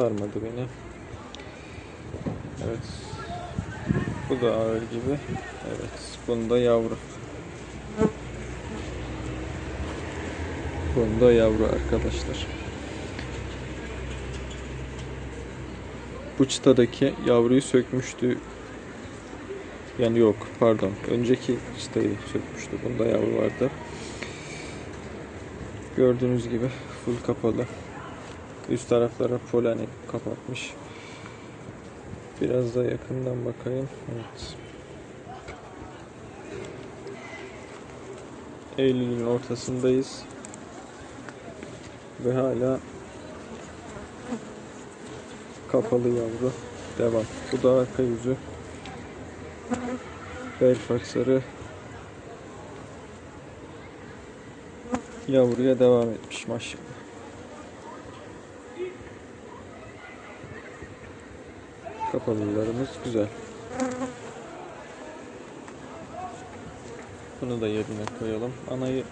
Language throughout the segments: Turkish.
sarmadı beni. Evet. Bu da ağır gibi. Evet. Bunda yavru. Bunda yavru arkadaşlar. Bu çıtadaki yavruyu sökmüştü. Yani yok pardon. Önceki çıtayı sökmüştü. Bunda yavru vardı. Gördüğünüz gibi full kapalı. Üst taraflara poleni kapatmış. Biraz da yakından bakayım. Evet. Eylül'ün ortasındayız. Ve hala kapalı yavru. Devam. Bu da arka yüzü. Belfast sarı yavruya devam etmiş maşallah. Kapalılarımız güzel. Bunu da yerine koyalım. Anayı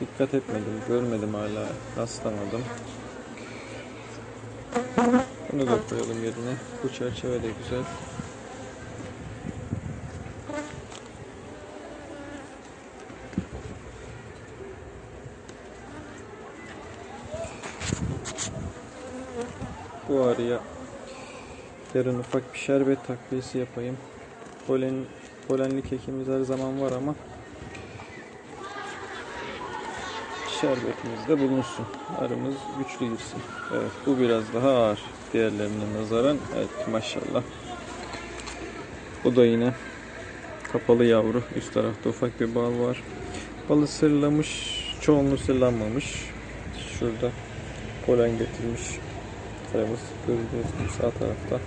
dikkat etmedim, görmedim hala, rastlamadım. Bunu da koyalım yerine. Bu çerçeve de güzel. Bu arıya yarın ufak bir şerbet takviyesi yapayım. Polen, polenli kekimiz her zaman var ama şerbetimiz de bulunsun. Arımız güçlü girsin. Evet bu biraz daha ağır diğerlerine nazaran. Evet maşallah. Bu da yine kapalı yavru. Üst tarafta ufak bir bal var. Balı sırlamış. Çoğunluğu sırlanmamış. Şurada polen getirmiş. Arımız gördüğünüz gibi sağ tarafta.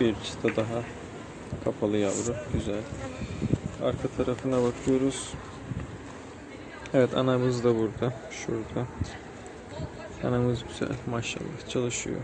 Bir çıta daha kapalı yavru. Güzel. Arka tarafına bakıyoruz. Evet anamız da burada. Şurada. Anamız güzel maşallah çalışıyor.